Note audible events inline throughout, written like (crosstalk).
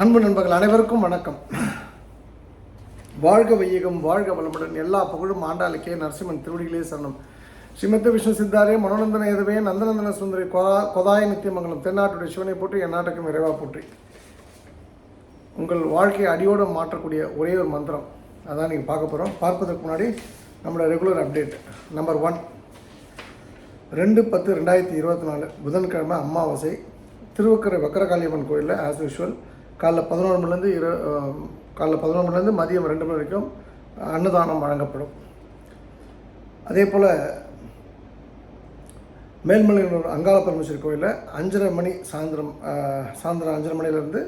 அன்பு நண்பர்கள் அனைவருக்கும் வணக்கம். வாழ்க வையகம் வாழ்க வளமுடன். எல்லா புகழும் ஆண்டாளுக்கே நரசிம்மன் திருவடிகளே சரணம். ஸ்ரீமத்த விஷ்ணு சித்தாரே மனோநந்தன எதுவே நந்தநந்தன சுந்தரி கொதா கொதாய நித்தியமங்கலம் தென்னாட்டுடைய சிவனை போற்றி என் நாட்டுக்கும் இறைவா போற்றி. உங்கள் வாழ்க்கையை அடியோடு மாற்றக்கூடிய ஒரே ஒரு மந்திரம். அதான் நீங்கள் பார்க்க போகிறோம் பார்ப்பதற்கு முன்னாடி நம்மளோட ரெகுலர் அப்டேட் நம்பர் ஒன் ரெண்டு பத்து ரெண்டாயிரத்தி இருபத்தி நாலு புதன்கிழமை அமாவாசை. திருவக்கரை வக்கரகாளியம்மன் கோயிலில் ஆஸ் யூஷுவல் காலைல பதினோரு மணிலேருந்து இரு காலைல பதினோரு மணிலேருந்து மதியம் ரெண்டு மணி வரைக்கும் அன்னதானம் வழங்கப்படும். அதே போல் மேல்மலையனூர் அங்காள பரமேஸ்வரி கோயிலில் அஞ்சரை மணி சாயந்தரம் சாயந்தரம் அஞ்சரை மணிலேருந்து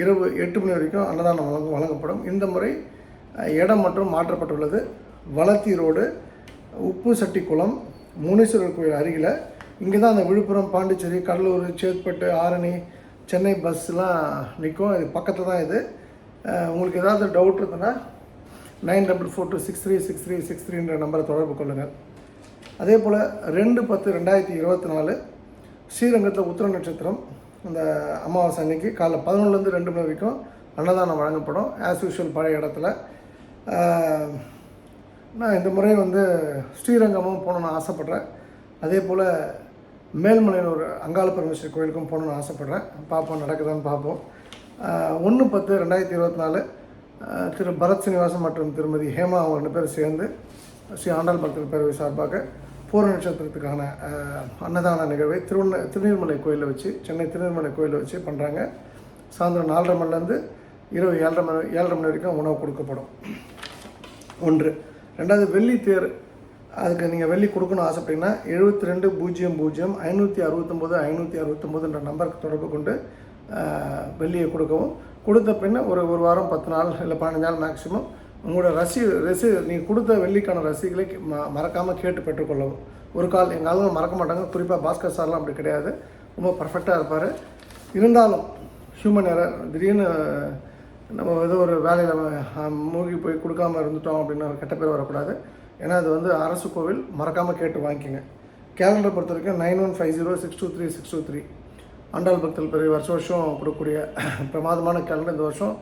இரவு எட்டு மணி வரைக்கும் அன்னதானம் வழங்க வழங்கப்படும். இந்த முறை இடம் மற்றும் மாற்றப்பட்டுள்ளது. வளர்த்தி ரோடு உப்பு சட்டி குளம் முனீஸ்வரர் கோயில் அருகில் இங்கே தான் அந்த விழுப்புரம் பாண்டிச்சேரி கடலூர் சேத்பட்டு ஆரணி சென்னை பஸ்லாம் நிற்கும். இது பக்கத்தில் தான் இது உங்களுக்கு ஏதாவது டவுட் இருந்ததுன்னா nine double four two six three six three six த்ரீன்ற நம்பரை தொடர்பு கொள்ளுங்கள். அதே போல் ரெண்டு பத்து ரெண்டாயிரத்தி இருபத்தி நாலு ஸ்ரீரங்கத்தில் உத்திர நட்சத்திரம். இந்த அமாவாசை அன்னைக்கு காலைல பதினொன்றுலேருந்து ரெண்டு மணி வரைக்கும் அன்னதானம் வழங்கப்படும். ஆஸ் யூஷுவல் பழைய இடத்துல. நான் இந்த முறை வந்து ஸ்ரீரங்கமும் போகணுன்னு ஆசைப்பட்றேன். அதே போல் மேல்மலையனூர் அங்காள பரமேஸ்வரி கோயிலுக்கும் போகணுன்னு ஆசைப்பட்றேன். பார்ப்போம் நடக்குதான்னு பார்ப்போம். ஒன்று பத்து ரெண்டாயிரத்தி இருபத்தி நாலு திரு பரத் சீனிவாசன் மற்றும் திருமதி ஹேமா அவங்க ரெண்டு பேரும் சேர்ந்து ஸ்ரீ ஆண்டாள் பக்தர் பேரவை சார்பாக பூர்ண நட்சத்திரத்துக்கான அன்னதான நிகழ்வை திருவண்ண திருநீர்மலை கோயிலில் வச்சு சென்னை திருநீர்மலை கோயிலில் வச்சு பண்ணுறாங்க சாயந்தரம் நாலரை மணிலேருந்து இரவு ஏழரை மணி ஏழரை மணி வரைக்கும் உணவு கொடுக்கப்படும். ஒன்று. ரெண்டாவது வெள்ளி தேர் அதுக்கு நீங்கள் வெள்ளி கொடுக்கணும் ஆசைப்பட்டீங்கன்னா எழுபத்தி ரெண்டு பூஜ்ஜியம் பூஜ்ஜியம் ஐநூற்றி அறுபத்தொம்போது ஐநூற்றி அறுபத்தொம்போதுன்ற நம்பருக்கு தொடர்பு கொண்டு வெள்ளியை கொடுக்கவும். கொடுத்த பின்ன ஒரு ஒரு வாரம் பத்து நாள் இல்லை பதினஞ்சு நாள் மேக்ஸிமம் உங்களோட ரசி ரசி நீங்கள் கொடுத்த வெள்ளிக்கான ரசிகளை ம மறக்காமல் கேட்டு பெற்றுக்கொள்ளவும். ஒரு கால் எங்கள் ஆளுங்க மறக்க மாட்டாங்க. குறிப்பாக பாஸ்கர் சார்லாம் அப்படி கிடையாது. ரொம்ப பர்ஃபெக்டாக இருப்பார். இருந்தாலும் ஹியூமன் எரர் திடீர்னு நம்ம ஏதோ ஒரு வேலையில் மூழ்கி போய் கொடுக்காம இருந்துட்டோம் அப்படின்னு ஒரு கெட்ட பேர் வரக்கூடாது. ஏன்னா அது வந்து அரசு கோவில் மறக்காமல் கேட்டு வாங்கிக்கோங்க. கேலண்டர் பொறுத்த வரைக்கும் nine one five zero six two three six two three Andal பக்தல் பெரிய வருஷம் வருஷம் கொடுக்கக்கூடிய (clears throat) பிரமாதமான கேலண்டர் இந்த வருஷம்.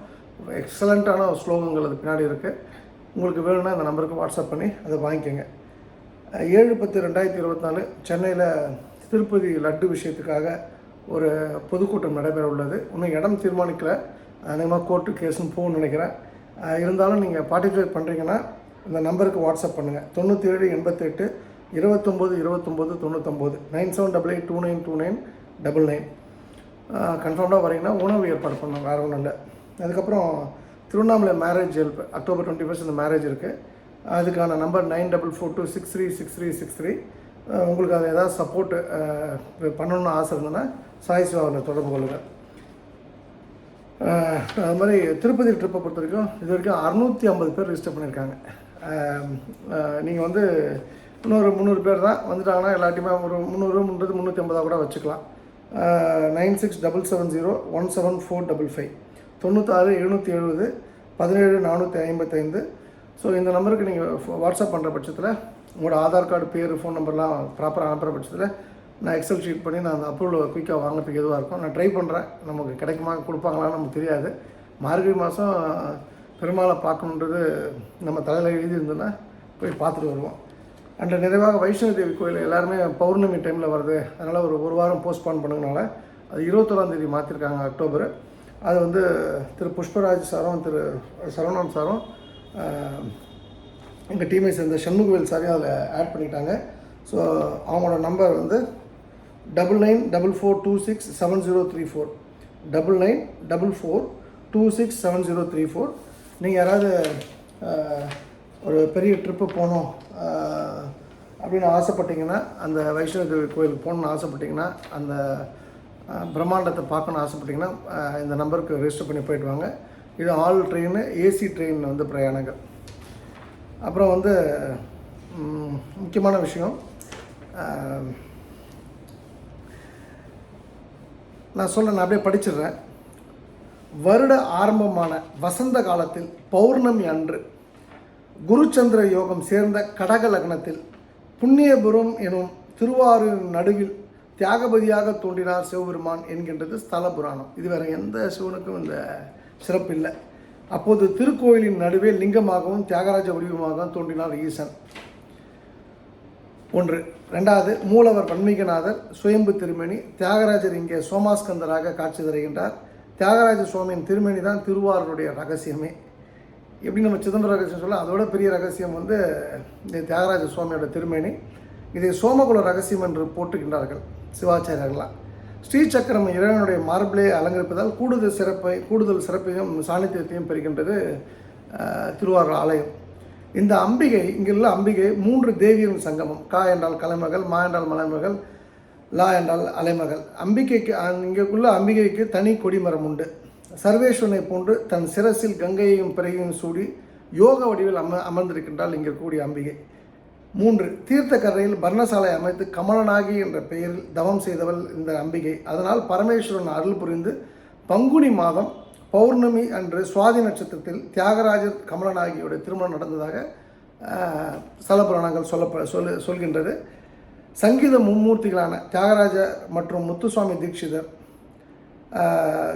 எக்ஸலண்ட்டான ஸ்லோகங்கள் அது பின்னாடி இருக்குது உங்களுக்கு வேணும்னா இந்த நம்பருக்கு வாட்ஸ்அப் பண்ணி அதை வாங்கிக்கோங்க. ஏழு பத்து ரெண்டாயிரத்தி இருபத்தி நாலு சென்னையில் திருப்பதி லட்டு விஷயத்துக்காக ஒரு பொதுக்கூட்டம் நடைபெற உள்ளது. இன்னும் இடம் தீர்மானிக்கலை. அநேகமாக கோர்ட்டு கேஸுன்னு போகணும்னு நினைக்கிறேன். இருந்தாலும் நீங்கள் பார்ட்டிசிபேட் பண்ணுறீங்கன்னா இந்த நம்பருக்கு வாட்ஸ்அப் பண்ணுங்கள் தொண்ணூற்றி ஏழு எண்பத்தெட்டு இருபத்தொம்போது இருபத்தொம்போது தொண்ணூத்தொம்போது. Nine seven double eight two nine two nine double nine. கன்ஃபார்ம்டாக வரீங்கன்னா உணவு ஏற்பாடு பண்ணோம் வேறு ஒன்றும் இல்லை. அதுக்கப்புறம் Tiruvannamalai marriage help October twenty first இந்த மேரேஜ் இருக்குது அதுக்கான number nine double four two six three six three six three உங்களுக்கு அதை ஏதாவது சப்போர்ட்டு பண்ணணும்னு ஆசை இருந்ததுன்னா சாய் சிவாவில் தொடர்பு கொள்ளுங்கள் அது மாதிரி திருப்பதி ட்ரிப்பை பொறுத்த வரைக்கும் இது வரைக்கும் அறுநூற்றி ஐம்பது பேர் ரிஜிஸ்டர் பண்ணியிருக்காங்க. நீங்கள் வந்து இன்னொரு முந்நூறு பேர் தான் வந்துட்டாங்கன்னா எல்லாத்தையுமே ஒரு முந்நூறு முந்நூறு முந்நூற்றி ஐம்பதாக கூட வச்சுக்கலாம். Nine six double seven zero one seven four double five. தொண்ணூத்தாறு எழுநூற்றி எழுபது பதினேழு நானூற்றி ஐம்பத்தைந்து. ஸோ இந்த நம்பருக்கு நீங்கள் வாட்ஸ்அப் பண்ணுற பட்சத்தில் உங்களோட ஆதார் கார்டு பேர் ஃபோன் நம்பர்லாம் ப்ராப்பராக அனுப்புகிற பட்சத்தில் நான் எக்ஸல் ஷீட் பண்ணி நான் அந்த அப்ரூவல் குயிக்காக வாங்குறதுக்கு எதுவாக இருக்கும் நான் ட்ரை பண்ணுறேன் நமக்கு கிடைக்குமா கொடுப்பாங்களான்னு நமக்கு தெரியாது. மார்கழி மாதம் பெருமாளை பார்க்கணுன்றது நம்ம தலையில் எழுதி இருந்ததுன்னா போய் பார்த்துட்டு வருவோம். அண்ட் நிறைவாக வைஷ்ணவ தேவி கோயில் எல்லாருமே பௌர்ணமி டைமில் வருது அதனால் ஒரு ஒரு வாரம் போஸ்ட்பான் பண்ணதுனால அது இருபத்தோராம் தேதி மாற்றிருக்காங்க அக்டோபர். அது வந்து திரு புஷ்பராஜ் சாரும் திரு சரவணன் சாரும் எங்கள் டீமை சேர்ந்த சண்முகவேல் சாரையும் அதில் ஆட் பண்ணிட்டாங்க. ஸோ அவங்களோட நம்பர் வந்து double nine double four two six seven zero three four double nine double four two six seven zero three four நீங்கள் யாராவது ஒரு பெரிய ட்ரிப்பு போகணும் அப்படின்னு ஆசைப்பட்டீங்கன்னா அந்த வைஷ்ணவ தேவி கோயிலுக்கு போகணுன்னு ஆசைப்பட்டீங்கன்னா அந்த பிரம்மாண்டத்தை பார்க்கணுன்னு ஆசைப்பட்டீங்கன்னா இந்த நம்பருக்கு ரெஜிஸ்டர் பண்ணி போயிட்டு வாங்க. இது ஆல் ட்ரெயின் ஏசி ட்ரெயின் வந்து பிரயாணங்கள். அப்புறம் வந்து முக்கியமான விஷயம் நான் சொல்ல நான் அப்படியே படிச்சிடுறேன். வருட ஆரம்பமான வசந்த காலத்தில் பௌர்ணமி அன்று குருச்சந்திர யோகம் சேர்ந்த கடக லக்னத்தில் புண்ணியபுரம் எனும் திருவாரூரின் நடுவில் தியாகபதியாக தோன்றினார் சிவபெருமான் என்கின்றது ஸ்தல புராணம். இது எந்த சிவனுக்கும் இந்த சிறப்பு இல்லை. அப்போது திருக்கோயிலின் நடுவே லிங்கமாகவும் தியாகராஜ வடிவமாகவும் தோன்றினார் ஈசன். ஒன்று. ரெண்டாவது மூலவர் பன்மிகநாதர் சுயம்பு திருமணி தியாகராஜர் இங்கே சோமாஸ்கந்தராக காட்சி தருகின்றார். தியாகராஜ சுவாமியின் திருமணி தான் திருவாரூருடைய ரகசியமே. எப்படி நம்ம சிதம்பர ரகசியம் சொல்ல அதோட பெரிய ரகசியம் வந்து இந்த தியாகராஜ சுவாமியோட திருமேனி. இதை சோமகுல ரகசியம் என்று போட்டுக்கின்றார்கள் சிவாச்சாரியர்களாம் ஸ்ரீசக்கரம் இறைவனுடைய மார்பிளே அலங்கரிப்பதால் கூடுதல் சிறப்பை கூடுதல் சிறப்பையும் சாநித்தியத்தையும் பெறுகின்றது திருவாரூர் ஆலயம். இந்த அம்பிகை இங்குள்ள அம்பிகை மூன்று தேவியின் சங்கமம். கா என்றால் கலைமகள் மா என்றால் மலைமகள் லா என்றால் அலைமகள். அம்பிகைக்கு இங்குள்ள அம்பிகைக்கு தனி கொடிமரம் உண்டு. சர்வேஸ்வரனை போன்று தன் சிரசில் கங்கையையும் பிறகையும் சூடி யோக வடிவில் அம அமர்ந்திருக்கின்றால் இங்கே கூடிய அம்பிகை. மூன்று தீர்த்த கரையில் பர்ணசாலை அமைத்து கமலனாகி என்ற பெயரில் தவம் செய்தவள் இந்த அம்பிகை. அதனால் பரமேஸ்வரன் அருள் புரிந்து பங்குனி மாதம் பௌர்ணமி அன்று சுவாதி நட்சத்திரத்தில் தியாகராஜர் கமலனாகியோட திருமணம் நடந்ததாக சலபுராணங்கள் புராணங்கள் சொல்ல சொல் சொல்கின்றது. சங்கீத மும்மூர்த்திகளான தியாகராஜ மற்றும் முத்துசுவாமி தீட்சிதர்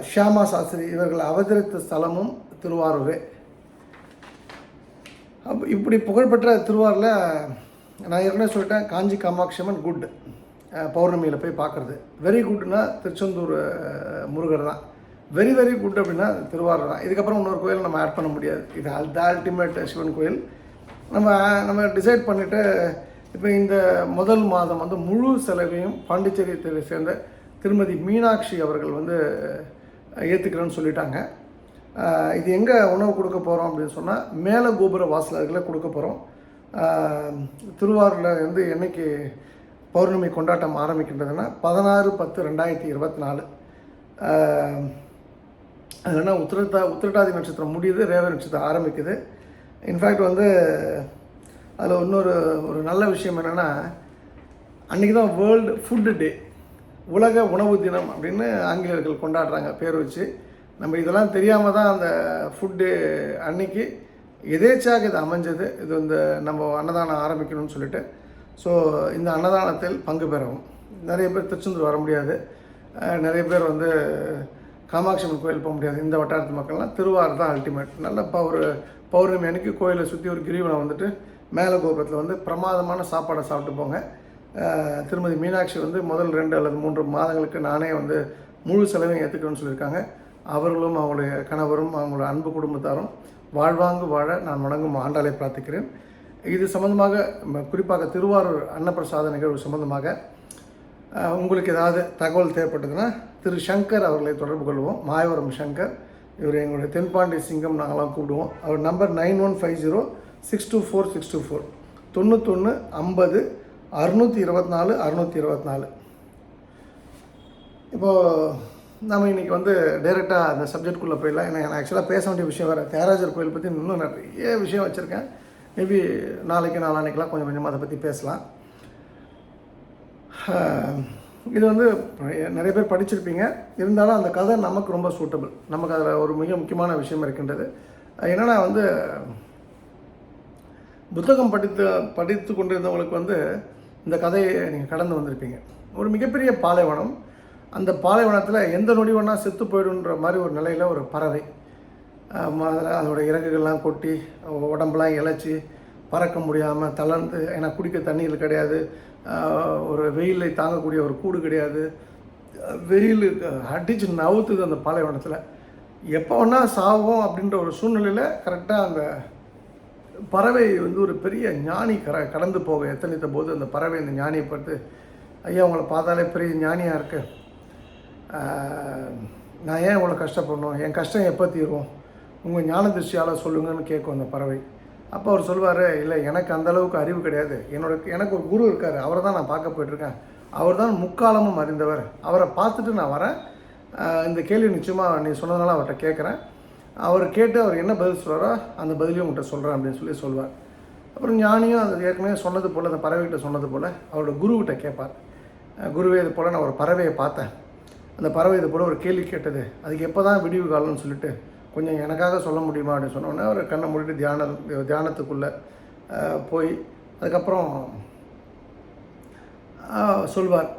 ஷியாமா சாஸ்திரி இவர்கள் அவதரித்த ஸ்தலமும் திருவாரூரே. அப்போ இப்படி புகழ்பெற்ற திருவாரூரில் நான் ஏற்கனவே சொல்லிட்டேன் காஞ்சி காமாட்சியம்மன் குட் பௌர்ணமியில் போய் பார்க்குறது. வெரி குட்னா திருச்செந்தூர் முருகர் தான். வெரி வெரி குட் அப்படின்னா திருவாரூர் தான். இதுக்கப்புறம் இன்னொரு கோயில் நம்ம ஆட் பண்ண முடியாது. இது அல் த அல்டிமேட் சிவன் கோயில். நம்ம நம்ம டிசைட் பண்ணிவிட்டு இப்போ இந்த முதல் மாதம் வந்து முழு செலவையும் பாண்டிச்சேரியத்தை சேர்ந்த திருமதி மீனாட்சி அவர்கள் வந்து ஏற்றுக்கிறேன்னு சொல்லிட்டாங்க. இது எங்கே உணவு கொடுக்க போகிறோம் அப்படின்னு சொன்னால் மேலே கோபுர வாசலர்களை கொடுக்க போகிறோம் திருவாரூரில் வந்து என்னைக்கு பௌர்ணமி கொண்டாட்டம் ஆரம்பிக்கின்றதுன்னா பதினாறு பத்து ரெண்டாயிரத்தி இருபத்தி நாலு அது என்ன உத்திரட்டா உத்திரட்டாதி நட்சத்திரம் முடியுது ரேவ நட்சத்திரம் ஆரம்பிக்குது. இன்ஃபேக்ட் வந்து அதில் இன்னொரு ஒரு நல்ல விஷயம் என்னென்னா அன்றைக்கி தான் வேர்ல்டு ஃபுட்டு டே உலக உணவு தினம் அப்படின்னு ஆங்கிலேயர்கள் கொண்டாடுறாங்க பேர் வச்சு. நம்ம இதெல்லாம் தெரியாமல் தான் அந்த ஃபுட்டு அன்னைக்கு எதேச்சாக இது அமைஞ்சது. இது இந்த நம்ம அன்னதானம் ஆரம்பிக்கணும்னு சொல்லிட்டு. ஸோ இந்த அன்னதானத்தில் பங்கு பெறவும். நிறைய பேர் திருச்செந்தூர் வர முடியாது. நிறைய பேர் வந்து காமாட்சி அம்மன் கோயில் போக முடியாது. இந்த வட்டாரத்து மக்கள்லாம் திருவாரூர் தான் அல்டிமேட் நல்ல ப- ஒரு பௌர்ணமி அன்னைக்கு கோயிலை சுற்றி ஒரு கிரிவலம் வந்துட்டு மேலே கோபுரத்தில் வந்து பிரமாதமான சாப்பாடை சாப்பிட்டு போங்க. திருமதி மீனாட்சி வந்து முதல் ரெண்டு அல்லது மூன்று மாதங்களுக்கு நானே வந்து முழு செலவையும் ஏற்றுக்கிறேன்னு சொல்லியிருக்காங்க. அவர்களும் அவங்களுடைய கணவரும் அவங்களோட அன்பு குடும்பத்தாரும் வாழ்வாங்கு வாழ நான் வணங்கும் ஆண்டாளை பிரார்த்திக்கிறேன். இது சம்பந்தமாக குறிப்பாக திருவாரூர் அன்னப்பிரசாத நிகழ்வு சம்பந்தமாக உங்களுக்கு ஏதாவது தகவல் தேவைப்பட்டதுன்னா திரு சங்கர் அவர்களை தொடர்பு கொள்வோம். மாயவரம் சங்கர் இவர் எங்களுடைய தென்பாண்டி சிங்கம் நாங்களாம் கூப்பிடுவோம். அவர் number nine one five zero six two four six two four. தொண்ணூத்தொன்று ஐம்பது அறுநூற்றி இருபத்தி நாலு அறுநூற்றி இருபத்தி நாலு இப்போது நம்ம இன்றைக்கி வந்து டைரெக்டாக அந்த சப்ஜெக்ட்குள்ளே போயிடலாம். ஏன்னா நான் ஆக்சுவலாக பேச வேண்டிய விஷயம் வேறு. தியாகராஜர் கோயில் பற்றி இன்னும் நிறைய விஷயம் வச்சுருக்கேன். மேபி நாளைக்கு நாளான்னைக்கெலாம் கொஞ்சம் கொஞ்சமாக அதை பற்றி பேசலாம். இது வந்து நிறைய பேர் படிச்சிருப்பீங்க. இருந்தாலும் அந்த கதை நமக்கு ரொம்ப சூட்டபிள் நமக்கு அதில் ஒரு மிக முக்கியமான விஷயம் இருக்கின்றது. என்னென்னா என்னன்னா வந்து புத்தகம் படித்து படித்து கொண்டிருந்தவங்களுக்கு வந்து இந்த கதையை நீங்கள் கடந்து வந்திருப்பீங்க. ஒரு மிகப்பெரிய பாலைவனம். அந்த பாலைவனத்தில் எந்த நொடி வேணா செத்து போயிடுன்ற மாதிரி ஒரு நிலையில் ஒரு பறவை. அதோடய அதோட இறகுகள்லாம் கொட்டி உடம்புலாம் இழைச்சி பறக்க முடியாமல் தளர்ந்து ஏன்னா குடிக்க தண்ணியில் கிடையாது. ஒரு வெயிலை தாங்கக்கூடிய ஒரு கூடு கிடையாது. வெயில் அடிச்சு நவுத்துது அந்த பாலைவனத்தில். எப்போ வேணால் சாவோம் அப்படின்ற ஒரு சூழ்நிலையில் கரெக்டாக அந்த பறவை வந்து ஒரு பெரிய ஞானி கர கடந்து போக எத்தனைத்த போது அந்த பறவை அந்த ஞானியை பார்த்து ஐயா உங்களை பார்த்தாலே பெரிய ஞானியாக இருக்கு. நான் ஏன் இவ்வளோ கஷ்டப்படணும்? என் கஷ்டம் எப்போ தீரும்? உங்கள் ஞான திருஷ்டியால் சொல்லுங்கன்னு கேட்கும் அந்த பறவை. அப்போ அவர் சொல்லுவார் இல்லை எனக்கு அந்தளவுக்கு அறிவு கிடையாது. என்னோட எனக்கு ஒரு குரு இருக்கார். அவரை தான் நான் பார்க்க போயிட்டுருக்கேன். அவர் தான் முக்காலமும் அறிந்தவர். அவரை பார்த்துட்டு நான் வரேன். இந்த கேள்வி நிச்சயமாக நீ சொன்னதுனால அவர்கிட்ட கேட்குறேன் அவர் கேட்டு அவர் என்ன பதில் சொல்கிறாரோ அந்த பதிலையும் உங்கள்கிட்ட சொல்கிறேன் அப்படின்னு சொல்லி சொல்வார். அப்புறம் ஞானியும் அது ஏற்கனவே சொன்னது போல் அந்த பறவைகிட்ட சொன்னது போல் அவரோட குருவிட்ட கேட்பார். குருவே இது போல் நான் ஒரு பறவையை பார்த்தேன். அந்த பறவை இது போல் ஒரு கேள்வி கேட்டது. அதுக்கு எப்போ தான் விடிவு காலம்னு சொல்லிட்டு கொஞ்சம் எனக்காக சொல்ல முடியுமா? அப்படின்னு சொன்னோன்னே அவர் கண்ணை மூடிட்டு தியான தியானத்துக்குள்ளே போய் அதுக்கப்புறம் சொல்வார்.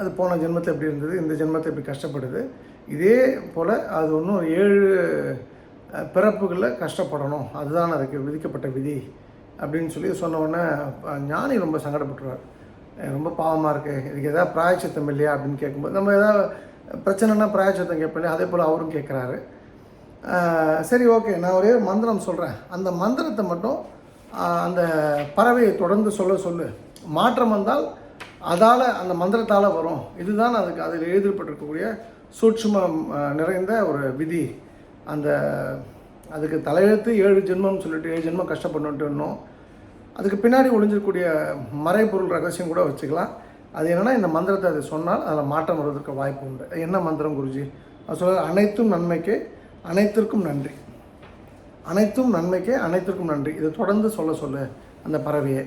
அது போன ஜென்மத்தில் எப்படி இருந்தது? இந்த ஜென்மத்தை எப்படி கஷ்டப்படுது? இதே போல் அது ஒன்றும் ஏழு பிறப்புகளில் கஷ்டப்படணும். அதுதான் அதுக்கு விதிக்கப்பட்ட விதி அப்படின்னு சொல்லி சொன்ன உடனே ஞானி ரொம்ப சங்கடப்பட்டுருவார். ரொம்ப பாவமாக இருக்குது இதுக்கு எதாவது பிராயச்சித்தம் இல்லையா? அப்படின்னு கேட்கும்போது நம்ம எதாவது பிரச்சனைனா பிராயச்சித்தம் கேட்போம் அதே போல் அவரும் கேட்குறாரு. சரி ஓகே. நான் ஒரே மந்திரம் சொல்கிறேன் அந்த மந்திரத்தை மட்டும் அந்த பறவையை தொடர்ந்து சொல்ல சொல்லு. மாற்றம் வந்தால் அதால் அந்த மந்திரத்தால் வரும். இதுதான் அதுக்கு அதில் எழுதப்பட்டிருக்கக்கூடிய சூட்சுமம் நிறைந்த ஒரு விதி. அந்த அதுக்கு தலையெழுத்து ஏழு ஜென்மம்னு சொல்லிட்டு ஏழு ஜென்மம் கஷ்டப்படணுன்ட்டுன்னோம் அதுக்கு பின்னாடி ஒளிஞ்சிருக்கூடிய மறைபொருள் ரகசியம் கூட வச்சுக்கலாம். அது என்னென்னா இந்த மந்திரத்தை அது சொன்னால் அதில் மாற்றம் வருவதற்கு வாய்ப்பு உண்டு. என்ன மந்திரம் குருஜி? அது சொல்ல அனைத்தும் நன்மைக்கு அனைத்திற்கும் நன்றி. அனைத்தும் நன்மைக்கு அனைத்திற்கும் நன்றி. இதை தொடர்ந்து சொல்ல சொல்லு அந்த பறவையை.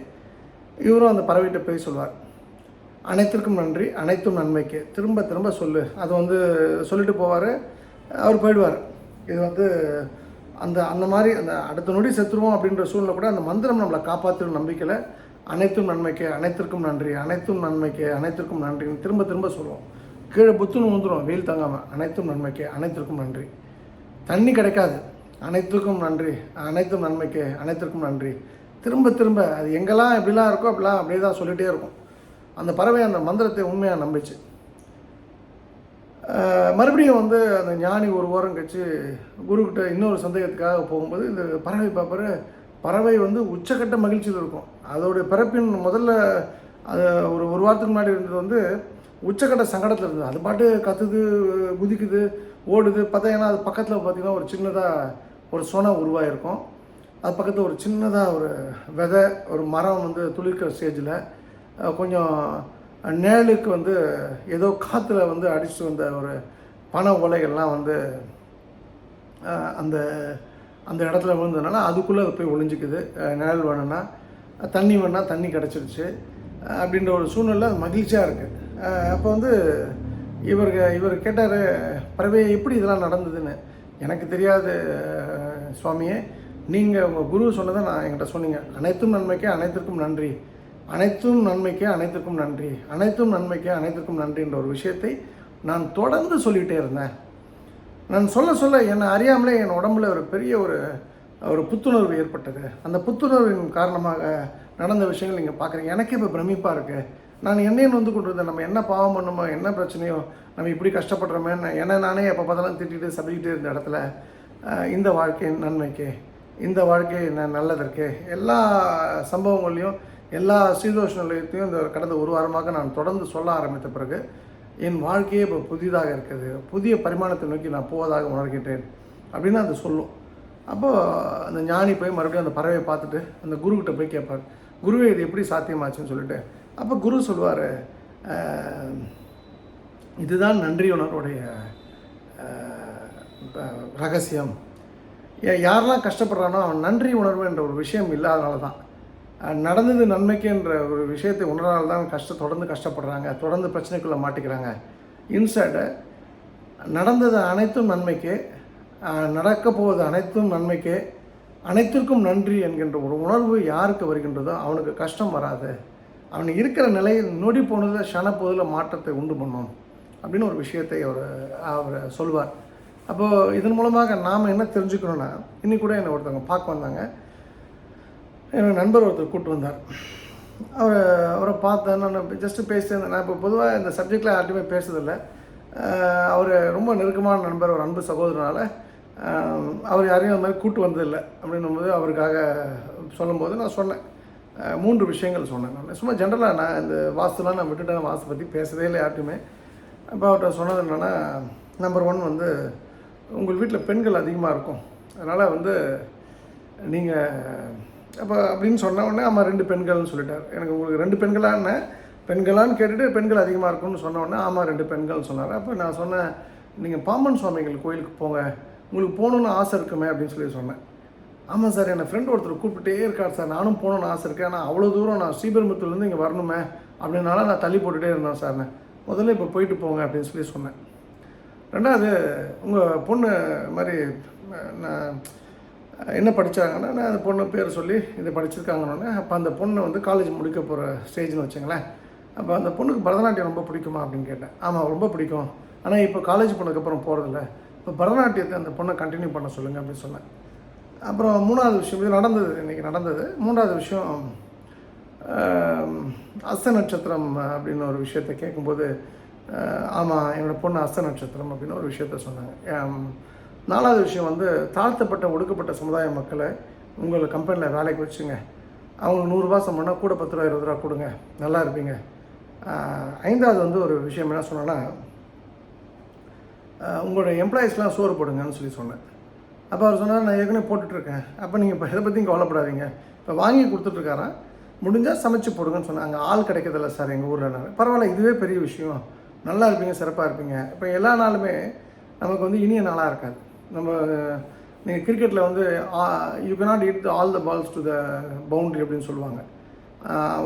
இவரும் அந்த பறவைகிட்ட போய் சொல்வார் அனைத்திற்கும் நன்றி அனைத்தும் நன்மைக்கு. திரும்ப திரும்ப சொல்லு. அது வந்து சொல்லிட்டு போவார் அவர் போயிடுவார். இது வந்து அந்த அந்த மாதிரி அந்த அடுத்த நொடி செத்துருவோம் அப்படின்ற சூழ்நிலை கூட அந்த மந்திரம் நம்மளை காப்பாற்றும் நம்பிக்கையில் அனைத்தும் நன்மைக்கு அனைத்திற்கும் நன்றி அனைத்தும் நன்மைக்கு அனைத்திற்கும் நன்றின்னு திரும்ப திரும்ப சொல்லுவோம். கீழே புத்துன்னு வந்துடும் வெயில் தங்காமல் அனைத்தும் நன்மைக்கு அனைத்திற்கும் நன்றி. தண்ணி கிடைக்காது. அனைத்துக்கும் நன்றி அனைத்தும் நன்மைக்கு அனைத்திற்கும் நன்றி. திரும்ப திரும்ப அது எங்கெல்லாம் எப்படிலாம் இருக்கோ அப்படிலாம் அப்படியே தான் சொல்லிகிட்டே இருக்கும். அந்த பறவை அந்த மந்திரத்தை உண்மையாக நம்பிச்சு. மறுபடியும் வந்து அந்த ஞானி ஒரு வாரம் கழிச்சு குருக்கிட்ட இன்னொரு சந்தேகத்துக்காக போகும்போது இந்த பறவை பார்ப்பாரு பறவை வந்து உச்சக்கட்ட மகிழ்ச்சியில் இருக்கும். அதோடைய பிறப்பின் முதல்ல அது ஒரு ஒரு வாரத்துக்கு முன்னாடி இருந்தது வந்து உச்சக்கட்ட சங்கடத்தில் இருந்தது. அது பாட்டு கத்துது குதிக்குது ஓடுது. பார்த்தா ஏன்னா அது பக்கத்தில் பார்த்திங்கன்னா ஒரு சின்னதாக ஒரு சொனை உருவாகிருக்கும் அது பக்கத்தில் ஒரு சின்னதாக ஒரு விதை ஒரு மரம் வந்து துளிர்க்கிற ஸ்டேஜில் கொஞ்சம் நிழலுக்கு வந்து ஏதோ காற்றுல வந்து அடிச்சுட்டு வந்த ஒரு பனை ஓலைகள்லாம் வந்து அந்த அந்த இடத்துல விழுந்ததுனால அதுக்குள்ளே அது போய் ஒளிஞ்சிக்குது. நிழல் வேணும்னா தண்ணி வேணால் தண்ணி கிடச்சிருச்சு. அப்படின்ற ஒரு சூழ்நிலை அது மகிழ்ச்சியாக இருக்குது அப்போ வந்து இவர் இவர் கேட்டார் பறவை எப்படி இதெல்லாம் நடந்ததுன்னு? எனக்கு தெரியாது சுவாமியே. நீங்கள் உங்கள் குரு சொன்னதை நான் என்கிட்ட சொன்னீங்க. அனைத்தும் நன்மைக்கு அனைத்திற்கும் நன்றி. அனைத்தும் நன்மைக்கு அனைத்துக்கும் நன்றி. அனைத்தும் நன்மைக்கு அனைத்துக்கும் நன்றின்ற ஒரு விஷயத்தை நான் தொடர்ந்து சொல்லிகிட்டே இருந்தேன். நான் சொல்ல சொல்ல என்னை அறியாமலே என் உடம்புல ஒரு பெரிய ஒரு ஒரு புத்துணர்வு ஏற்பட்டது. அந்த புத்துணர்வின் காரணமாக நடந்த விஷயங்கள் நீங்கள் பார்க்குறீங்க. எனக்கே இப்போ பிரமிப்பாக இருக்குது நான் என்னையும் வந்து கொண்டு வந்தேன்? நம்ம என்ன பாவம் பண்ணுமோ என்ன பிரச்சனையோ நம்ம இப்படி கஷ்டப்படுறோமே என்ன? நானே எப்போ பார்த்தாலும் திட்டிட்டு சபிக்கிட்டே இருந்த இடத்துல இந்த வாழ்க்கையின் நன்மைக்கு இந்த வாழ்க்கை ந- நல்லதற்கு எல்லா சம்பவங்கள்லையும் எல்லா சீதோஷ நிலையத்தையும் இந்த கடந்த ஒரு வாரமாக நான் தொடர்ந்து சொல்ல ஆரம்பித்த பிறகு என் வாழ்க்கையே இப்போ புதிதாக இருக்குது புதிய பரிமாணத்தை நோக்கி நான் போவதாக உணர்கின்றேன் அப்படின்னு அது சொல்லும். அப்போது அந்த ஞானி போய் மறுபடியும் அந்த பறவையை பார்த்துட்டு அந்த குருக்கிட்ட போய் கேட்பார். குருவே இது எப்படி சாத்தியமாச்சுன்னு சொல்லிட்டு. அப்போ குரு சொல்லுவார் இதுதான் நன்றி உணர்வுடைய ரகசியம். யாரெல்லாம் கஷ்டப்படுறானோ அவன் நன்றி உணர்வு என்ற ஒரு விஷயம் இல்லாதனால தான் நடந்தது நன்மைக்கு என்ற ஒரு விஷயத்தை உணரால் தான் கஷ்ட தொடர்ந்து கஷ்டப்படுறாங்க தொடர்ந்து பிரச்சனைக்குள்ளே மாட்டிக்கிறாங்க. இன்சைடு நடந்தது அனைத்தும் நன்மைக்கு நடக்க போவது அனைத்தும் நன்மைக்கு அனைத்திற்கும் நன்றி என்கின்ற ஒரு உணர்வு யாருக்கு வருகின்றதோ அவனுக்கு கஷ்டம் வராது. அவன் இருக்கிற நிலையில் நொடி போனதில் க்ஷணப்போதில் மாற்றத்தை உண்டு பண்ணும் அப்படின்னு ஒரு விஷயத்தை அவர் அவர் சொல்வார். அப்போது இதன் மூலமாக நாம் என்ன தெரிஞ்சுக்கணுன்னா இன்னி கூட என்னை ஒருத்தவங்க பார்க்க வந்தாங்க. எனக்கு நண்பர் ஒருத்தர் கூப்பிட்டு வந்தார். அவர் அவரை பார்த்தேன் நான் ஜஸ்ட்டு பேசியிருந்தேன் நான் இப்போ பொதுவாக இந்த சப்ஜெக்டில் யார்ட்டையுமே பேசுறதில்ல. அவர் ரொம்ப நெருக்கமான நண்பர் ஒரு அன்பு சகோதரனால். அவர் யாரையும் அந்த மாதிரி கூட்டு வந்ததில்லை அப்படின்னும் போது அவருக்காக சொல்லும்போது நான் சொன்னேன். மூன்று விஷயங்கள் சொன்னேன் நான். சும்மா ஜென்ரலாக நான் இந்த வாஸ்துலாம் நான் விட்டுட்டேன். வாஸ்து பற்றி பேசவே இல்லை யார்ட்டுமே அப்போ அவர்கிட்ட சொன்னது என்னென்னா நம்பர் ஒன் வந்து உங்கள் வீட்டில் பெண்கள் அதிகமாக இருக்கும். அதனால் வந்து நீங்கள் அப்போ அப்படின்னு சொன்ன உடனே ஆமாம் ரெண்டு பெண்கள்னு சொல்லிட்டார். எனக்கு உங்களுக்கு ரெண்டு பெண்களான்னு பெண்களான்னு கேட்டுட்டு பெண்கள் அதிகமாக இருக்கும்னு சொன்ன உடனே ஆமாம் ரெண்டு பெண்கள்னு சொன்னார். அப்போ நான் சொன்னேன் நீங்கள் பாம்பன் சுவாமிகள் கோயிலுக்கு போங்க உங்களுக்கு போகணுன்னு ஆசை இருக்குமே அப்படின்னு சொல்லி சொன்னேன். ஆமாம் சார் என் ஃப்ரெண்ட் ஒருத்தர் கூப்பிட்டே இருக்கார் சார். நானும் போகணுன்னு ஆசை இருக்கேன் ஆனால் அவ்வளோ தூரம் நான் ஸ்ரீபெரும்புத்தூர்லேருந்து இங்கே வரணுமே அப்படின்னால நான் தள்ளி போட்டுகிட்டே இருந்தேன் சார். நான் முதல்ல இப்போ போயிட்டு போங்க அப்படின்னு சொல்லி சொன்னேன். ரெண்டாவது உங்கள் பொண்ணு மாதிரி நான் என்ன படித்தாங்கன்னா நான் அந்த பொண்ணு பேர் சொல்லி இதை படிச்சிருக்காங்கன்னு அப்போ அந்த பொண்ணை வந்து காலேஜ் முடிக்க போகிற ஸ்டேஜ்னு வச்சுங்களேன். அப்போ அந்த பொண்ணுக்கு பரதநாட்டியம் ரொம்ப பிடிக்குமா அப்படின்னு கேட்டேன். ஆமாம் ரொம்ப பிடிக்கும். ஆனால் இப்போ காலேஜ் போனதுக்கப்புறம் போகிறதில்ல இப்போ பரதநாட்டியத்தை அந்த பொண்ணை கண்டினியூ பண்ண சொல்லுங்கள் அப்படின்னு சொன்னேன். அப்புறம் மூணாவது விஷயம் இது நடந்தது இன்றைக்கி நடந்தது. மூணாவது விஷயம் அஸ்த நட்சத்திரம் அப்படின்னு ஒரு விஷயத்தை கேட்கும்போது ஆமாம் என்னோட பொண்ணு அஸ்த நட்சத்திரம் அப்படின்னு ஒரு விஷயத்த சொன்னாங்க. நாலாவது விஷயம் வந்து தாழ்த்தப்பட்ட ஒடுக்கப்பட்ட சமுதாய மக்களை உங்கள் கம்பெனியில் வேலைக்கு வச்சுங்க. அவங்களுக்கு நூறுரூவா சம்பளம்னா கூட பத்து ரூபா இருபது ரூபா கொடுங்க. நல்லா இருப்பீங்க. ஐந்தாவது வந்து ஒரு விஷயம் என்ன சொன்னேன்னா உங்களோட எம்ப்ளாயீஸ்லாம் சோறு போடுங்கன்னு சொல்லி சொன்னேன். அப்போ அவர் சொன்னார் நான் ஏற்கனவே போட்டுட்ருக்கேன். அப்போ நீங்கள் இப்போ இதை பற்றியும் கவலைப்படாதீங்க. இப்போ வாங்கி கொடுத்துட்ருக்காரன் முடிஞ்சால் சமைச்சு போடுங்கன்னு சொன்னாங்க. ஆள் கிடைக்கிறதில்ல சார் எங்கள் ஊரில். நான் பரவாயில்ல இதுவே பெரிய விஷயம். நல்லா இருப்பீங்க சிறப்பாக இருப்பீங்க. இப்போ எல்லா நாளுமே நமக்கு வந்து இனிய நாளாக இருக்காது. நம்ம நீங்கள் கிரிக்கெட்டில் வந்து you cannot hit all the balls to the boundary அப்படின்னு சொல்லுவாங்க.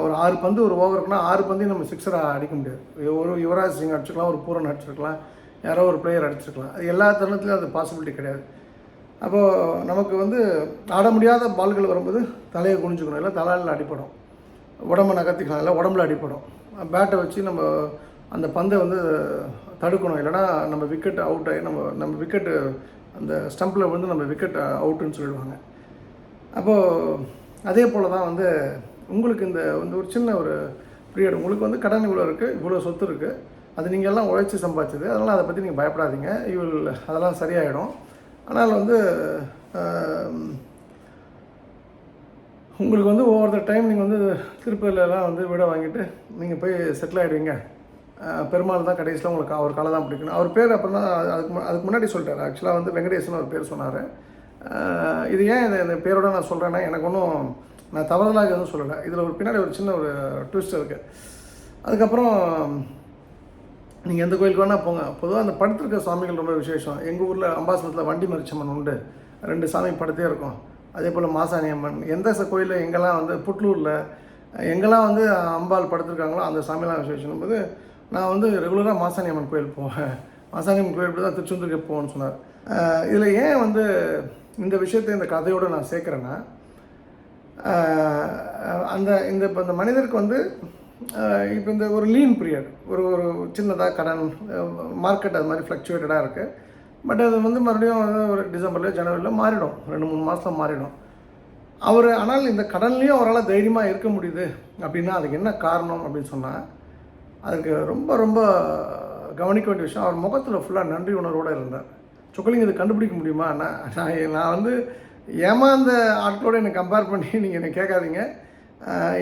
ஒரு ஆறு பந்து ஒரு ஓவருக்குனா ஆறு பந்தையும் நம்ம சிக்ஸராக அடிக்க முடியாது. ஒரு யுவராஜ் சிங் அடிச்சிருக்கலாம் ஒரு பூரன் அடிச்சிருக்கலாம் யாரோ ஒரு பிளேயர் அடிச்சிருக்கலாம். அது எல்லா தருணத்துலையும் அது பாசிபிலிட்டி கிடையாது. அப்போது நமக்கு வந்து ஆட முடியாத பால்கள் வரும்போது தலையை குனிஞ்சுக்கணும். இல்லை தலையில் அடிப்படும் உடம்பை நகர்த்திக்கலாம். இல்லை உடம்புல அடிப்படும் பேட்டை வச்சு நம்ம அந்த பந்தை வந்து தடுக்கணும். இல்லைன்னா நம்ம விக்கெட் அவுட் ஆகி நம்ம நம்ம விக்கெட்டு அந்த ஸ்டம்பில் வந்து நம்ம விக்கெட் அவுட்டுன்னு சொல்லிடுவாங்க. அப்போது அதே போல் தான் வந்து உங்களுக்கு இந்த வந்து ஒரு சின்ன ஒரு பீரியட் உங்களுக்கு வந்து கடன் இவ்வளோ இருக்குது இவ்வளோ சொத்து இருக்குது அது நீங்கள் எல்லாம் உழைச்சி சம்பாதிச்சது அதனால் அதை பற்றி நீங்கள் பயப்படாதீங்க. இவள் அதெல்லாம் சரியாயிடும். ஆனால் வந்து உங்களுக்கு வந்து ஒவ்வொரு டைம் நீங்கள் வந்து திருப்பதிலலாம் வந்து வீடை வாங்கிட்டு நீங்கள் போய் செட்டில் ஆகிடுவீங்க பெருமாள் தான் கடைசியில் உங்களுக்கு அவர் கலை தான் பிடிக்கணும். அவர் பேர் அப்புறம் தான் அதுக்கு அதுக்கு முன்னாடி சொல்லிட்டார். ஆக்சுவலாக வந்து வெங்கடேசன் ஒரு பேர் சொன்னார். இது ஏன் இந்த இந்த பேரோட நான் சொல்கிறேன்னா எனக்கு ஒன்றும் நான் தவறுதலாக எதுவும் சொல்லலை. இதில் ஒரு பின்னாடி ஒரு சின்ன ஒரு ட்விஸ்ட் இருக்குது அதுக்கப்புறம் நீங்கள் எந்த கோயிலுக்கு வேணால் போங்க. பொதுவாக அந்த படுத்திருக்க சாமிகள் ரொம்ப விசேஷம். எங்கள் ஊரில் அம்பாசனத்தில் வண்டி மரிச்சம்மன் உண்டு. ரெண்டு சாமி படுத்தே இருக்கும். அதே போல் மாசாணி அம்மன். எந்த கோயிலில் எங்கெல்லாம் வந்து புட்லூரில் எங்கெல்லாம் வந்து அம்பாள் படுத்திருக்காங்களோ அந்த சாமிலாம் விசேஷம். போது நான் வந்து ரெகுலராக மாசாணி அம்மன் கோயில் போவேன். மாசாணி அம்மன் கோயில் தான் திருச்செந்தூருக்கு போவேன்னு சொன்னார். இதில் ஏன் வந்து இந்த விஷயத்தை இந்த கதையோடு நான் சேர்க்குறேன்னா அந்த இந்த இப்போ இந்த மனிதருக்கு வந்து இப்போ இந்த ஒரு லீன் பீரியட் ஒரு ஒரு சின்னதாக கடன் மார்க்கெட் அது மாதிரி ஃப்ளக்சுவேட்டடாக இருக்குது பட் அது வந்து மறுபடியும் ஒரு டிசம்பரில் ஜனவரியில் மாறிடும். ரெண்டு மூணு மாதத்தில் மாறிடும். அவர் ஆனால் இந்த கடன்லேயும் அவரால் தைரியமாக இருக்க முடியுது. அப்படின்னா அதுக்கு என்ன காரணம் அப்படின்னு சொன்னால் அதுக்கு ரொம்ப ரொம்ப கவனிக்க வேண்டிய விஷயம் அவர் முகத்தில் ஃபுல்லாக நன்றி உணர்வோடு இருந்தார். சொக்கலிங்க இது கண்டுபிடிக்க முடியுமா? நான் நான் நான் வந்து ஏமாந்த ஆட்களோடு என்னை கம்பேர் பண்ணி நீங்கள் என்னை கேட்காதீங்க.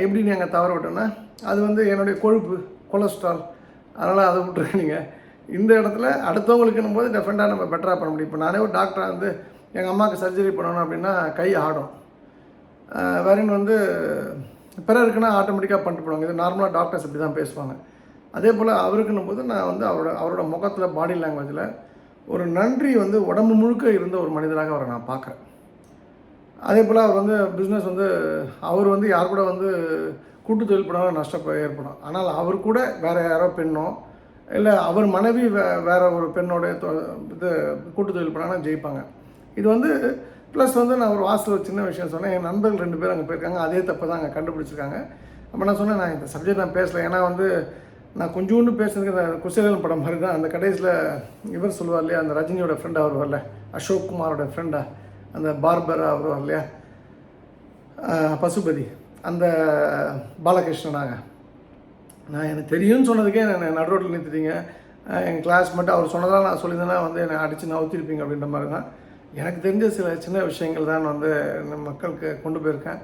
எப்படி நீங்கள் தவற விட்டோன்னா அது வந்து என்னுடைய கொழுப்பு கொலஸ்ட்ரால் அதனால் அதை விட்டுருங்க நீங்கள் இந்த இடத்துல அடுத்தவங்களுக்குன்னும் போது டெஃபரெண்டாக நம்ம பெட்டராக பண்ண முடியும். இப்போ நானே ஒரு டாக்டராக வந்து எங்கள் அம்மாவுக்கு சர்ஜரி பண்ணணும் அப்படின்னா கை ஆடும். வேறன்னு வந்து பிறருக்குன்னா ஆட்டோமேட்டிக்காக பண்ணிட்டு போடுவாங்க. இது நார்மலாக டாக்டர்ஸ் இப்படி தான் பேசுவாங்க. அதே போல் அவருக்குன்னும் போது நான் வந்து அவரோட அவரோட முகத்தில் பாடி லாங்குவேஜில் ஒரு நன்றி வந்து உடம்பு முழுக்க இருந்த ஒரு மனிதராக அவரை நான் பார்க்குறேன். அதே போல் அவர் வந்து பிஸ்னஸ் வந்து அவர் வந்து யார் கூட வந்து கூட்டு தொழில் பண்ணாலும் நஷ்டம் ஏற்படும். ஆனால் அவர் கூட வேறு யாரோ பெண்ணோ இல்லை அவர் மனைவி வே வேறு ஒரு பெண்ணோட இது கூட்டு தொழில் பண்ணாலும் ஜெயிப்பாங்க. இது வந்து ப்ளஸ் வந்து நான் ஒரு வாசல் ஒரு சின்ன விஷயம் சொன்னேன். என் நண்பர்கள் ரெண்டு பேரும் அங்கே போயிருக்காங்க. அதே தப்பு தான் அங்கே கண்டுபிடிச்சிருக்காங்க. அப்போ நான் சொன்னேன் நான் இந்த சப்ஜெக்ட் நான் பேசல. ஏன்னா வந்து நான் கொஞ்சோண்டு பேசுனதுக்கு அந்த குசேலன் படம் மாதிரி தான். அந்த கடைசியில் இவர் சொல்லுவார் இல்லையா அந்த ரஜினியோட ஃப்ரெண்டாக அவர் வரல அசோக் குமாரோட ஃப்ரெண்டா அந்த பார்பரா அவர் வரலையா இல்லையா பசுபதி அந்த பாலகிருஷ்ணனாக நான் எனக்கு தெரியும்னு சொன்னதுக்கே நான் நடுரோட்டில் நிறுத்திட்டீங்க. எங்கள் கிளாஸ்மேட் மட்டும் அவர் சொன்னதாக நான் சொல்லியிருந்தேன்னா வந்து என்னை அடித்து நவுத்திருப்பீங்க அப்படின்ற மாதிரி தான். எனக்கு தெரிஞ்ச சில சின்ன விஷயங்கள் தான் வந்து மக்களுக்கு கொண்டு போயிருக்கேன்.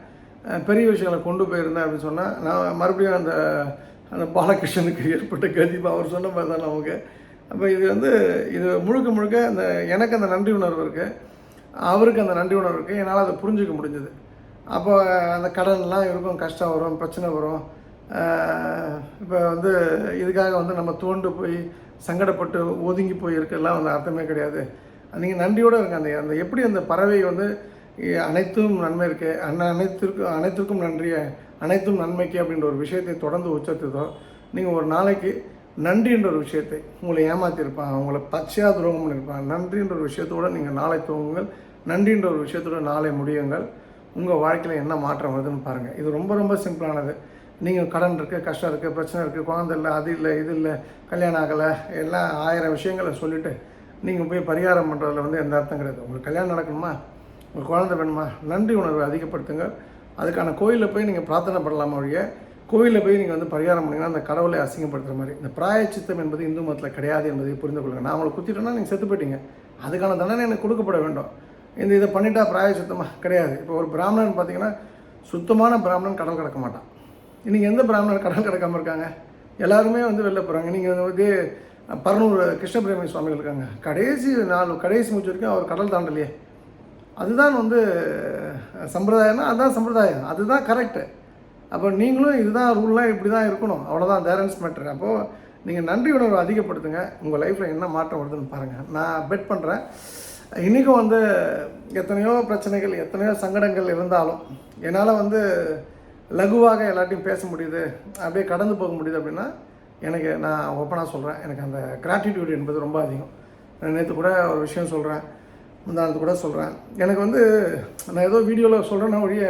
பெரிய விஷயங்களை கொண்டு போயிருந்தேன் அப்படின்னு சொன்னால் நான் மறுபடியும் அந்த அந்த பாலகிருஷ்ணனுக்கு ஏற்பட்ட கதிப்பு அவர் சொன்ன மாதிரி தான் நமக்கு அப்போ இது வந்து இது முழுக்க முழுக்க அந்த எனக்கு அந்த நன்றி உணர்வு இருக்குது அவருக்கு அந்த நன்றி உணர்வு இருக்குது என்னால் அதை புரிஞ்சுக்க முடிஞ்சது. அப்போ அந்த கடன்லாம் இருக்கும் கஷ்டம் வரும் பிரச்சனை வரும். இப்போ வந்து இதுக்காக வந்து நம்ம தோண்டு போய் சங்கடப்பட்டு ஒதுங்கி போய் இருக்கலாம் வந்து அர்த்தமே கிடையாது. நீங்கள் நன்றியோடு இருங்க அந்த அந்த எப்படி அந்த பறவை வந்து அனைத்தும் நன்மை இருக்குது அன்ன அனைத்திற்கும் அனைத்திற்கும் நன்றியை அனைத்தும் நன்மைக்கு அப்படின்ற ஒரு விஷயத்தை தொடர்ந்து உச்சத்துதோ நீங்கள் ஒரு நாளைக்கு நன்றின்ற ஒரு விஷயத்தை உங்களை ஏமாத்திருப்பான் உங்களை பச்சையாக துரோகம் பண்ணியிருப்பான் நன்றின்ற ஒரு விஷயத்தோடு நீங்கள் நாளை துவங்குங்கள் நன்றின்ற ஒரு விஷயத்தோட நாளை முடியுங்கள். உங்கள் வாழ்க்கையில் என்ன மாற்றம் வருதுன்னு பாருங்கள் இது ரொம்ப ரொம்ப சிம்பிளானது. நீங்கள் கடன் இருக்குது கஷ்டம் இருக்குது பிரச்சனை இருக்குது குழந்தை இல்லை அது இல்லை இது இல்லை கல்யாணம் ஆகலை எல்லாம் ஆயிரம் விஷயங்களை சொல்லிவிட்டு நீங்கள் போய் பரிகாரம் பண்ணுறதுல வந்து எந்த அர்த்தம் கிடையாது. உங்களுக்கு கல்யாணம் நடக்கணுமா? உங்கள் குழந்தை வேணுமா? நன்றி உணர்வை அதிகப்படுத்துங்கள். அதுக்கான கோயிலில் போய் நீங்கள் பிரார்த்தனை பண்ணலாமா ஒழிய? கோயிலில் போய் நீங்கள் வந்து பரிகாரம் பண்ணிங்கன்னா அந்த கடவுளை அசிங்கப்படுத்துகிற மாதிரி. இந்த பிராயச்சித்தம் என்பது இந்து மதத்தில் கிடையாது என்பதை புரிந்து கொள்ளுங்க. நான் உங்களை குத்திட்டோன்னா நீங்கள் செத்து போயிட்டீங்க. அதுக்கான தண்டனை எனக்கு கொடுக்கப்பட வேண்டும். இந்த இதை பண்ணிட்டா பிராயச்சித்தமாக கிடையாது. இப்போ ஒரு பிராமணன் பார்த்தீங்கன்னா சுத்தமான பிராமணன் கடல் கடக்க மாட்டான். இன்றைக்கி எந்த பிராமணன் கடல் கடக்காமல் இருக்காங்க? எல்லாருமே வந்து வெளில போகிறாங்க நீங்கள் வந்து பரனூர் கிருஷ்ணபிரேமி சுவாமிகள் இருக்காங்க. கடைசி நாள் கடைசி மூச்சு வரைக்கும் அவர் கடல் தாண்டலையே. அதுதான் வந்து சம்பிரதாயம்னா அதுதான் சம்பிரதாயம். அதுதான் கரெக்டு அப்போ நீங்களும் இதுதான் ரூல்லாம் இப்படி தான் இருக்கணும். அவ்வளோதான் தேரன்ஸ் மேட்ரு அப்போது நீங்கள் நன்றி உணர்வு அதிகப்படுத்துங்க. உங்கள் லைஃப்பில் என்ன மாற்றம் வருதுன்னு பாருங்கள் நான் பெட் பண்ணுறேன் இன்றைக்கும் வந்து எத்தனையோ பிரச்சனைகள் எத்தனையோ சங்கடங்கள் இருந்தாலும் என்னால் வந்து லகுவாக எல்லாத்தையும் பேச முடியுது. அப்படியே கடந்து போக முடியுது அப்படின்னா எனக்கு நான் ஓப்பனாக சொல்கிறேன் எனக்கு அந்த கிராட்டிடியூட் என்பது ரொம்ப அதிகம். நான் நேற்று கூட ஒரு விஷயம் சொல்கிறேன் முந்தானது கூட சொல்கிறேன் எனக்கு வந்து நான் ஏதோ வீடியோவில் சொல்கிறேன்னா ஒழிய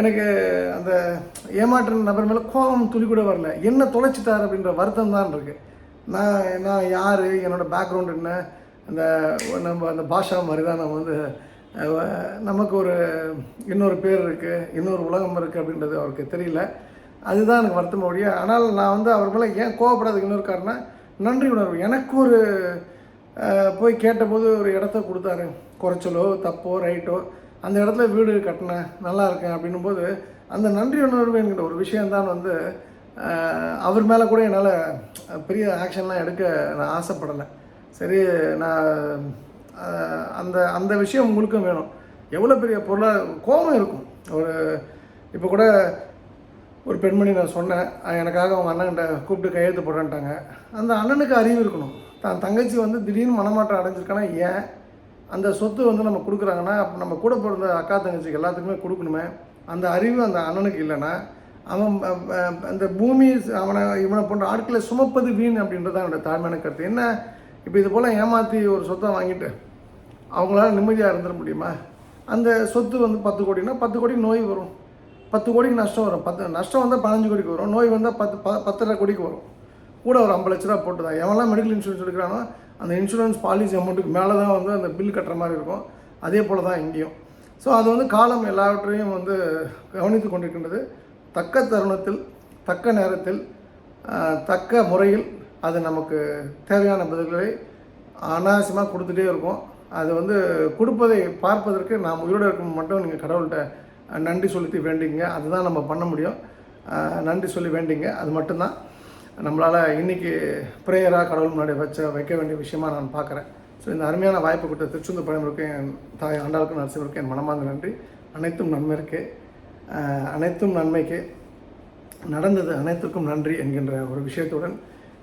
எனக்கு அந்த ஏமாற்ற நபர் மேலே கோபம் துளி கூட வரல. என்ன தொலைச்சிட்டார் அப்படின்ற வருத்தம் தான் இருக்குது நான் நான் யார்? என்னோடய பேக்ரவுண்ட் என்ன? அந்த நம்ம அந்த பாஷா மாதிரி தான் நம்ம வந்து நமக்கு ஒரு இன்னொரு பேர் இருக்குது இன்னொரு உலகம் இருக்குது அப்படின்றது அவருக்கு தெரியல. அதுதான் எனக்கு வருத்தம் ஒழிய ஆனால் நான் வந்து அவர் மேலே ஏன் கோவப்படாதுக்கு இன்னொரு காரணம் நன்றி உணர்வு. எனக்கு ஒரு போய் கேட்டபோது ஒரு இடத்த கொடுத்தாரு. குறைச்சலோ தப்போ ரைட்டோ அந்த இடத்துல வீடு கட்டினேன் நல்லா இருக்கேன் அப்படின்னும் போது அந்த நன்றி உணர்வு என்கிற ஒரு விஷயந்தான் வந்து அவர் மேலே கூட என்னால் பெரிய ஆக்ஷன்லாம் எடுக்க நான் ஆசைப்படலை. சரி நான் அந்த அந்த விஷயம் உங்களுக்கும் வேணும். எவ்வளோ பெரிய பொருளாக கோபம் இருக்கும். ஒரு இப்போ கூட ஒரு பெண்மணி நான் சொன்னேன் எனக்காக அவங்க அண்ணன்கிட்ட கூப்பிட்டு கையெழுத்து போடுறேன்ட்டாங்க. அந்த அண்ணனுக்கு அறிவு இருக்கணும். தான் தங்கச்சி வந்து திடீர்னு மனமாற்றம் அடைஞ்சிருக்கானா? ஏன்? அந்த சொத்து வந்து நம்ம கொடுக்குறாங்கன்னா அப்போ நம்ம கூட பிறந்த அக்கா தங்கச்சிக்கு எல்லாத்துக்குமே கொடுக்கணுமே. அந்த அறிவு அந்த அண்ணனுக்கு இல்லைன்னா அவன் அந்த பூமி அவனை இவனை போன்ற ஆட்களை சுமப்பது வீண் அப்படின்றது தான் தாழ்மையான கருத்து. என்ன? இப்போ இது போல் ஏமாற்றி ஒரு சொத்தை வாங்கிட்டு அவங்களால நிம்மதியாக இருந்துட முடியுமா? அந்த சொத்து வந்து பத்து கோடினா பத்து கோடி நோய் வரும். பத்து கோடிக்கு நஷ்டம் வரும். பத்து நஷ்டம் வந்தால் பதினஞ்சு கோடிக்கு வரும். நோய் வந்தால் பத்து ப பத்தரை கோடிக்கு வரும். கூட ஒரு ஐம்பது லட்ச ரூபா போட்டு தான் எவன்லாம் மெடிக்கல் இன்சூரன்ஸ் எடுக்கிறானோ அந்த இன்சூரன்ஸ் பாலிசி அமௌண்ட்டுக்கு மேலே தான் வந்து அந்த பில் கட்டுற மாதிரி இருக்கும். அதே போல் தான் இங்கேயும். ஸோ அது வந்து காலம் எல்லாவற்றையும் வந்து கவனித்து கொண்டிருக்கின்றது. தக்க தருணத்தில் தக்க நேரத்தில் தக்க முறையில் அது நமக்கு தேவையான பதில்களை அனாவசியமாக கொடுத்துட்டே இருக்கும். அது வந்து கொடுப்பதை பார்ப்பதற்கு நாம் உயிரோடு இருக்கும் மட்டும் நீங்கள் கடவுள்கிட்ட நன்றி செலுத்தி வேண்டிங்க அதுதான் நம்ம பண்ண முடியும். நன்றி சொல்லி வேண்டிங்க அது மட்டும்தான். நம்மளால் இன்றைக்கி ப்ரேயராக கடவுள் முன்னாடி வச்ச வைக்க வேண்டிய விஷயமா நான் பார்க்குறேன். ஸோ இந்த அருமையான வாய்ப்பு கொடுத்த திருச்செந்தூர் பழமருக்கு என் தாய் ஆண்டாளுக்கும் நரசிம்மருக்கும் என் மனமார்ந்த நன்றி. அனைத்தும் நன்மைக்கு அனைத்தும் நன்மைக்கு நடந்தது அனைத்திற்கும் நன்றி என்கின்ற ஒரு விஷயத்துடன்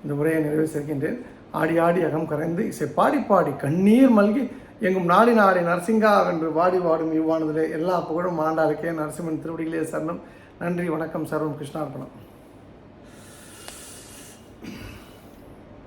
இந்த உரையை நிறைவு செய்கின்றேன். ஆடி ஆடி அகம் கரைந்து இசை பாடி பாடி கண்ணீர் மல்கி எங்கும் நாடி நாடி நரசிங்கா என்று வாடி வாடும் இவ்வானதிலே எல்லா புகழும் ஆண்டாளுக்கே நரசிம்மன் திருவடிகளே சரணம். நன்றி வணக்கம் சர்வம் கிருஷ்ணார்ப்பணம்